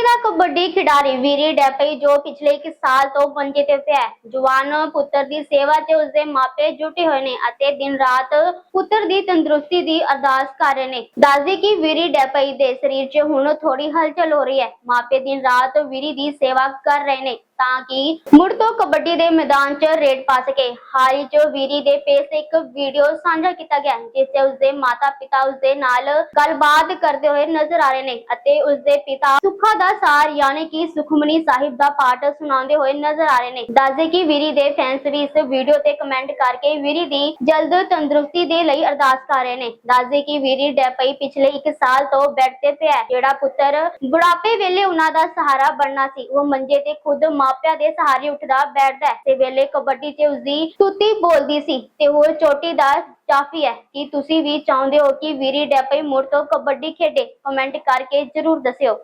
ਚੋਟੀ ਦਾ ਕਬੱਡੀ ਖਿਡਾਰੀ ਵੀਰੇ ਡੈਪਈ ਜੋ ਪਿਛਲੇ 1 ਸਾਲ ਤੋਂ ਮੰਜੇ ਤੇ ਪਿਆ ਹੈ। ਜਵਾਨ ਪੁੱਤਰ ਦੀ ਸੇਵਾ ਤੇ ਉਸਦੇ ਮਾਪੇ ਜੁਟੇ ਹੋਏ ਨੇ ਅਤੇ ਦਿਨ ਰਾਤ ਪੁੱਤਰ ਦੀ ਤੰਦਰੁਸਤੀ ਦੀ ਅਰਦਾਸ ਕਰ ਰਹੇ ਨੇ। ਦੱਸਦੇ ਕਿ ਵੀਰੇ ਡੈਪਈ ਦੇ ਸਰੀਰ 'ਚ ਹੁਣ ਥੋੜੀ ਹਲਚਲ ਹੋ ਰਹੀ ਹੈ। ਮਾਪੇ ਦਿਨ ਰਾਤ ਵੀਰੇ ਦੀ ਸੇਵਾ ਕਰ ਰਹੇ ਨੇ। ਤਾਂ ਕਿ ਮੁੜ ਤੋਂ ਕਬੱਡੀ ਦੇ ਮੈਦਾਨ 'ਚ ਰੇਡ ਪਾ ਸਕੇ। ਹਾਲੀ 'ਚ ਵੀਰੀ ਦੇ ਪੇਜ ਇੱਕ ਵੀਡੀਓ ਸਾਂਝਾ ਕੀਤਾ ਗਿਆ, ਜਿਸ 'ਚ ਉਸਦੇ ਮਾਤਾ-ਪਿਤਾ ਉਸਦੇ ਨਾਲ ਗੱਲਬਾਤ ਕਰਦੇ ਹੋਏ ਨਜ਼ਰ ਆ ਰਹੇ ਨੇ ਅਤੇ ਉਸਦੇ ਪਿਤਾ ਸੁੱਖਾ ਦਾ ਸਾਰ ਯਾਨੀ ਕਿ ਸੁਖਮਨੀ ਸਾਹਿਬ ਦਾ ਪਾਠ ਸੁਣਾਉਂਦੇ ਹੋਏ ਨਜ਼ਰ ਆ ਰਹੇ ਨੇ। ਦੱਸਦੇ ਕਿ ਵੀਰੀ ਦੇ ਫੈਨਸ ਵੀ ਇਸ ਵੀਡੀਓ ਤੇ ਕਮੈਂਟ ਕਰਕੇ ਵੀਰੀ ਦੀ ਜਲਦ ਤੰਦਰੁਸਤੀ ਦੇ ਲਈ ਅਰਦਾਸ ਕਰ ਰਹੇ ਨੇ। ਦੱਸਦੇ ਕਿ ਵੀਰੀ ਡੈਪਈ ਪਿਛਲੇ 1 ਸਾਲ ਤੋਂ ਬੈੱਡ ਤੇ ਪਿਆ ਜਿਹੜਾ ਪੁੱਤਰ ਬੁਢਾਪੇ ਵੇਲੇ ਉਹਨਾਂ ਦਾ ਸਹਾਰਾ ਬਣਨਾ ਸੀ, ਉਹ ਮੰਜੇ ਤੇ ਖੁਦ ਮਾਪਿਆਂ ਦੇ ਸਹਾਰੇ ਉੱਠਦਾ, ਬੈਠਦਾ ਤੇ ਵੇਲੇ ਕਬੱਡੀ 'ਚ ਉਸਦੀ ਤੁੱਤੀ ਬੋਲਦੀ ਸੀ। ਤੇ ਹੋਰ ਚੋਟੀ ਦਾ ਕਾਫੀ ਹੈ। ਕਿ ਤੁਸੀਂ ਵੀ ਚਾਹੁੰਦੇ ਹੋ ਕਿ ਵੀਰੀ ਡੈਪਈ ਮੁੜ ਤੋਂ ਕਬੱਡੀ ਖੇਡੇ? ਕਮੈਂਟ ਕਰਕੇ ਜਰੂਰ ਦੱਸਿਓ।